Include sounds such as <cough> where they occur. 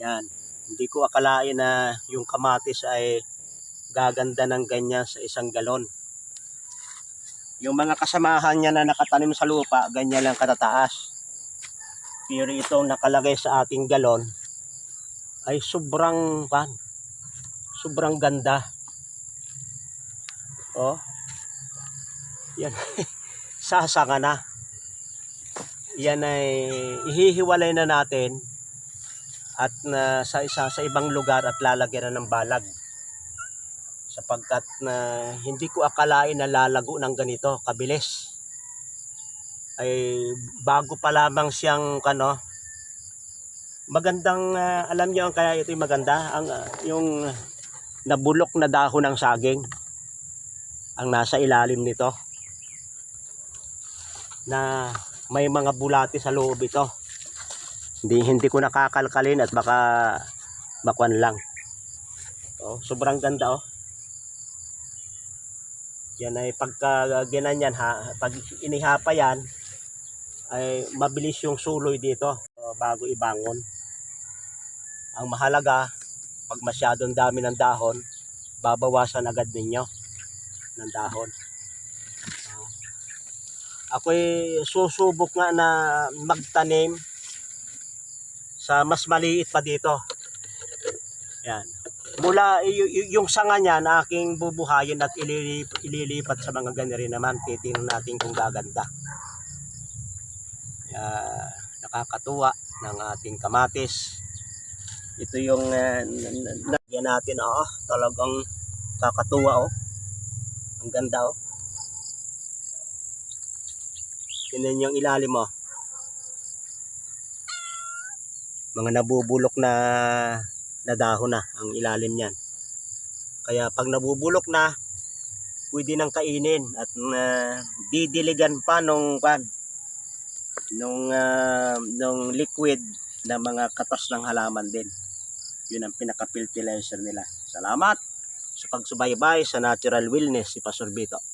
Yan. Hindi ko akalain na yung kamatis ay gaganda ng ganyan sa isang galon. Yung mga kasamahan niya na nakatanim sa lupa, ganyan lang katataas. Pero itong nakalagay sa ating galon ay sobrang pan, sobrang ganda. Oh. Yan. <laughs> Sasanga na. Yan ay ihihiwalay na natin at na sa isa sa ibang lugar at lalagyan na ng balag. Sapagkat na hindi ko akalain na lalago ng ganito kabilis. Ay bago pa lamang siyang kano magandang ah, alam niyo ang kaya ito yung maganda? Ang ah, yung nabulok na dahon ng saging ang nasa ilalim nito na may mga bulati sa loob ito hindi hindi ko nakakalkalin at baka bakwan lang. Oh sobrang ganda oh. Yan ay pagka ginanyan ha pag inihapa yan ay mabilis yung suloy dito. Oh, bago ibangon. Ang mahalaga pag masyadong dami ng dahon babawasan agad ninyo ng dahon. Ako'y susubok nga na magtanim sa mas maliit pa dito. Yan. Mula yung sanga niya na aking bubuhayin at ililip, ililipat sa mga ganyan naman, titingnan natin kung gaganda. Kaya, nakakatuwa ng ating kamatis. Ito yung uh, nagyan natin, ah, talagang kakatuwa oh. Ang ganda oh. Tingnan yung ilalim mo. Mga nabubulok na na dahon na ang ilalim niyan. Kaya pag nabubulok na, pwede nang kainin at uh, didiligan pa nung pan nung ah, nung liquid na mga katas ng halaman din. Yun ang pinaka fertilizer nila. Salamat sa pagsubaybay sa Natural Wellness si Pastor Bito.